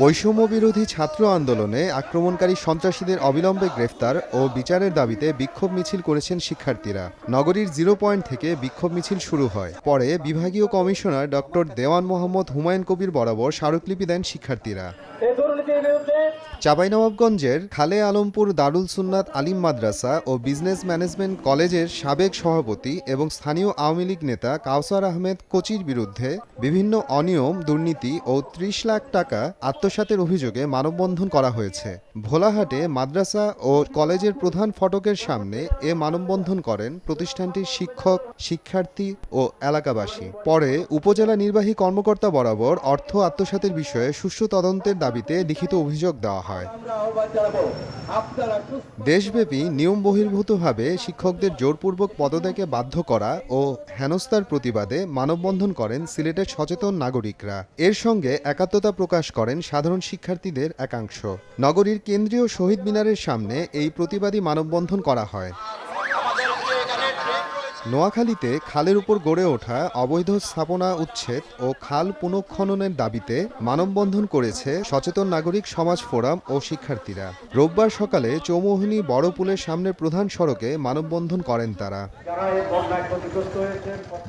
বৈষম্য বিরোধী ছাত্র আন্দোলনে আক্রমণকারী সন্ত্রাসীদের অবিলম্বে গ্রেফতার ও বিচারের দাবিতে বিক্ষোভ মিছিল করেছেন শিক্ষার্থীরা। নগরীর জিরো পয়েন্ট থেকে বিক্ষোভ মিছিল শুরু হয়। পরে বিভাগীয় কমিশনার ডক্টর দেওয়ান মোহাম্মদ হুমায়ুন কবির বরাবর স্মারকলিপি দেন শিক্ষার্থীরা। চাঁপাইনবাবগঞ্জের খালে আলমপুর দারুল সুন্নাত আলিম মাদ্রাসা ও বিজনেস ম্যানেজমেন্ট কলেজের সাবেক সভাপতি এবং স্থানীয় আওয়ামী লীগ নেতা কাউসার আহমেদ কোচির বিরুদ্ধে বিভিন্ন অনিয়ম, দুর্নীতি ও ত্রিশ লাখ টাকা আত্মসাতের অভিযোগে মানববন্ধন করা হয়েছে। ভোলাহাটে মাদ্রাসা ও কলেজের প্রধান ফটকের সামনে এ মানববন্ধন করেন প্রতিষ্ঠানটির শিক্ষক, শিক্ষার্থী ও এলাকাবাসী। পরে উপজেলা নির্বাহী কর্মকর্তা বরাবর অর্থ আত্মসাতের বিষয়ে সুষ্ঠু তদন্তের দাবিতে লিখিত অভিযোগ দেওয়া হয়। দেশব্যাপী নিয়ম বহির্ভূতভাবে শিক্ষকদের জোরপূর্বক পদত্যাগে বাধ্য করা ও হেনস্থার প্রতিবাদে মানববন্ধন করেন সিলেটের সচেতন নাগরিকরা। এর সঙ্গে একাত্মতা প্রকাশ করেন সাধারণ শিক্ষার্থীদের একাংশ। নগরীর কেন্দ্রীয় শহীদ মিনারের সামনে এই প্রতিবাদী মানববন্ধন করা হয়। নোয়াখালীতে খালের উপর গড়ে ওঠা অবৈধ স্থাপনা উচ্ছেদ ও খাল পুনঃখননের দাবিতে মানববন্ধন করেছে সচেতন নাগরিক সমাজ ফোরাম ও শিক্ষার্থীরা। রোববার সকালে চৌমোহিনী বড় পুলের সামনের প্রধান সড়কে মানববন্ধন করেন তারা।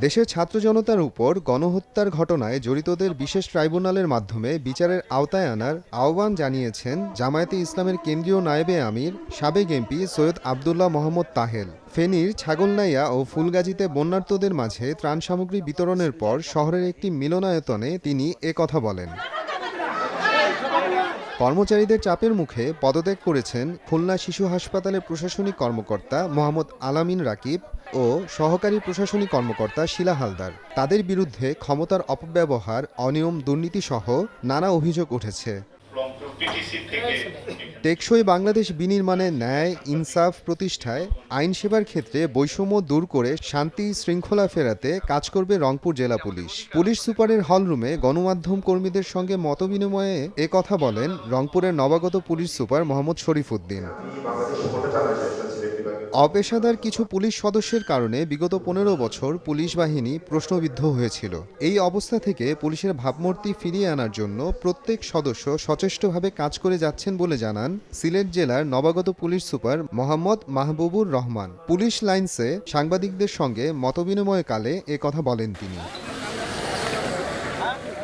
দেশের ছাত্র জনতার উপর গণহত্যার ঘটনায় জড়িতদের বিশেষ ট্রাইব্যুনালের মাধ্যমে বিচারের আওতায় আনার আহ্বান জানিয়েছেন জামায়াতে ইসলামের কেন্দ্রীয় নায়েবে আমির সাবেক এমপি সৈয়দ আবদুল্লাহ মোহাম্মদ তাহেল। ফেনীর ছাগলনাইয়া ও ফুলগাজীতে বন্যার্তদের মাঝে ত্রাণ সামগ্রী বিতরণের পর শহরের একটি মিলনায়তনে তিনি এ কথা বলেন। কর্মচারীদের চাপের মুখে পদত্যাগ করেছেন খুলনা শিশু হাসপাতালের প্রশাসনিক কর্মকর্তা মোহাম্মদ আলামিন রাকিব ও সহকারী প্রশাসনিক কর্মকর্তা শিলা হালদার। তাদের বিরুদ্ধে ক্ষমতার অপব্যবহার, অনিয়ম, দুর্নীতি সহ নানা অভিযোগ উঠেছে। টেকসই বাংলাদেশ বিনির্মাণে ন্যায় ইনসাফ প্রতিষ্ঠায় আইন সেবার ক্ষেত্রে বৈষম্য দূর করে শান্তি শৃঙ্খলা ফেরাতে কাজ করবে রংপুর জেলা পুলিশ। পুলিশ সুপারের হলরুমে গণমাধ্যম কর্মীদের সঙ্গে মতবিনিময়ে এ কথা বলেন রংপুরের নবাগত পুলিশ সুপার মোহাম্মদ শরীফ উদ্দিন। অপেশাদার কিছু পুলিশ সদস্যের কারণে বিগত পনেরো বছর পুলিশ বাহিনী প্রশ্নবিদ্ধ হয়েছিল। এই অবস্থা থেকে পুলিশের ভাবমূর্তি ফিরিয়ে আনার জন্য প্রত্যেক সদস্য সচেষ্টভাবে কাজ করে যাচ্ছেন বলে জানান সিলেট জেলার নবাগত police super Mohammad Mahbubur Rahman. Police লাইন্সে সাংবাদিকদের সঙ্গে মতবিনিময়কালে কথা বলেন তিনি।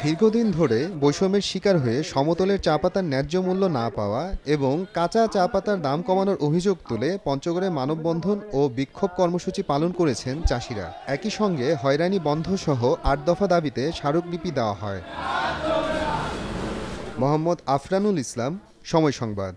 দীর্ঘদিন ধরে বৈষম্যের শিকার হয়ে সমতলের চা পাতার ন্যায্য মূল্য না পাওয়া এবং কাঁচা চা পাতার দাম কমানোর অভিযোগ তুলে পঞ্চগড়ে মানববন্ধন ও বিক্ষোভ কর্মসূচি পালন করেছেন চাষিরা। একই সঙ্গে হয়রানি বন্ধ সহ আট দফা দাবিতে স্মারকলিপি দেওয়া হয়। মোহাম্মদ আফরানুল ইসলাম, সময় সংবাদ।